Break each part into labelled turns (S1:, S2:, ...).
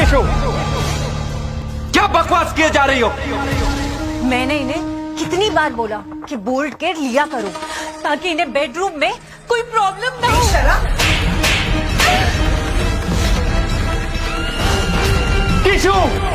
S1: केशव क्या बकवास किए जा रही हो?
S2: मैंने इन्हें कितनी बार बोला कि बोल्ड के लिया करो ताकि इन्हें बेडरूम में कोई प्रॉब्लम ना हो।
S1: केशव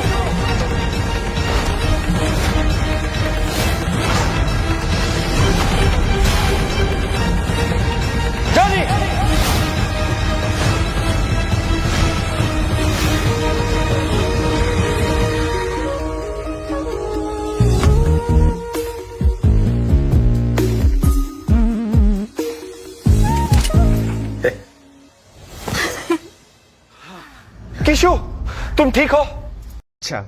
S1: বিশু তুমি ঠিক হো
S3: আচ্ছা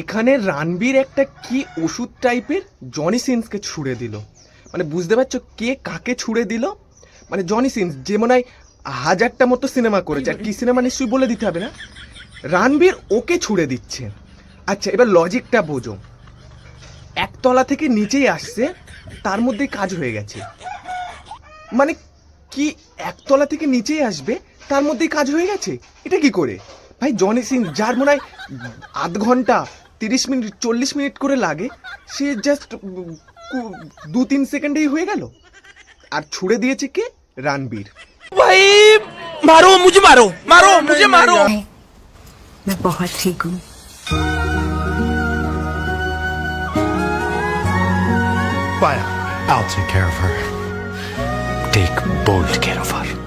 S3: এখানে রানবীর একটা কি ওষুধ টাইপের জনি সিন্সকে ছুড়ে দিল। মানে বুঝতে পারছ কে কাকে ছুড়ে দিল? মানে জনি সিন্স যে মনে হয় হাজারটা মতো সিনেমা করেছে। আর কি সিনেমা নিশ্চয়ই বলে দিতে হবে না? রানবীর ওকে ছুড়ে দিচ্ছে। আচ্ছা এবার লজিকটা বোঝো। একতলা থেকে নিচেই আসছে, তার মধ্যে কাজ হয়ে গেছে। মানে কি একতলা থেকে নিচেই আসবে? তার মধ্যেই কাজ হয়ে গেছে এটা কি করে ভাই জনি সিং যার মনে হয় আধ ঘন্টা তিরিশ মিনিট চল্লিশ মিনিট করে লাগে সে জাস্ট দু তিন সেকেন্ডেই হয়ে গেল আর ছুড়ে দিয়েছে কে রানবীর
S4: भाई मारो मुझे मारो मारो मुझे मारो
S2: मैं बहुत ठीक हूँ
S5: Fire. I'll take care of her. Take bold care of her.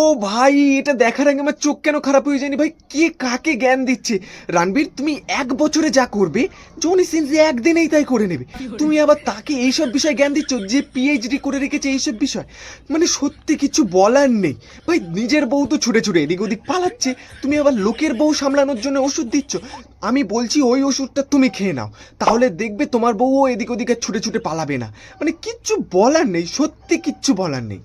S3: ও ভাই, এটা দেখার আগে আমার চোখ কেন খারাপ হয়ে যায়নি? ভাই, কে কাকে জ্ঞান দিচ্ছে? রানবীর তুমি এক বছরে যা করবে জনি সিনস একদিনেই তাই করে নেবে। তুমি আবার তাকে এইসব বিষয়ে জ্ঞান দিচ্ছ যে পিএইচডি করে রেখেছে এইসব বিষয়? মানে সত্যি কিছু বলার নেই। ভাই, নিজের বউ তো ছুটে ছুটে এদিক ওদিক পালাচ্ছে। তুমি আবার লোকের বউ সামলানোর জন্য ওষুধ দিচ্ছ। আমি বলছি ওই ওষুধটা তুমি খেয়ে নাও। তাহলে দেখবে তোমার বউও এদিক ওদিকে ছুটে ছুটে পালাবে না। মানে কিচ্ছু বলার নেই, সত্যি কিচ্ছু বলার নেই।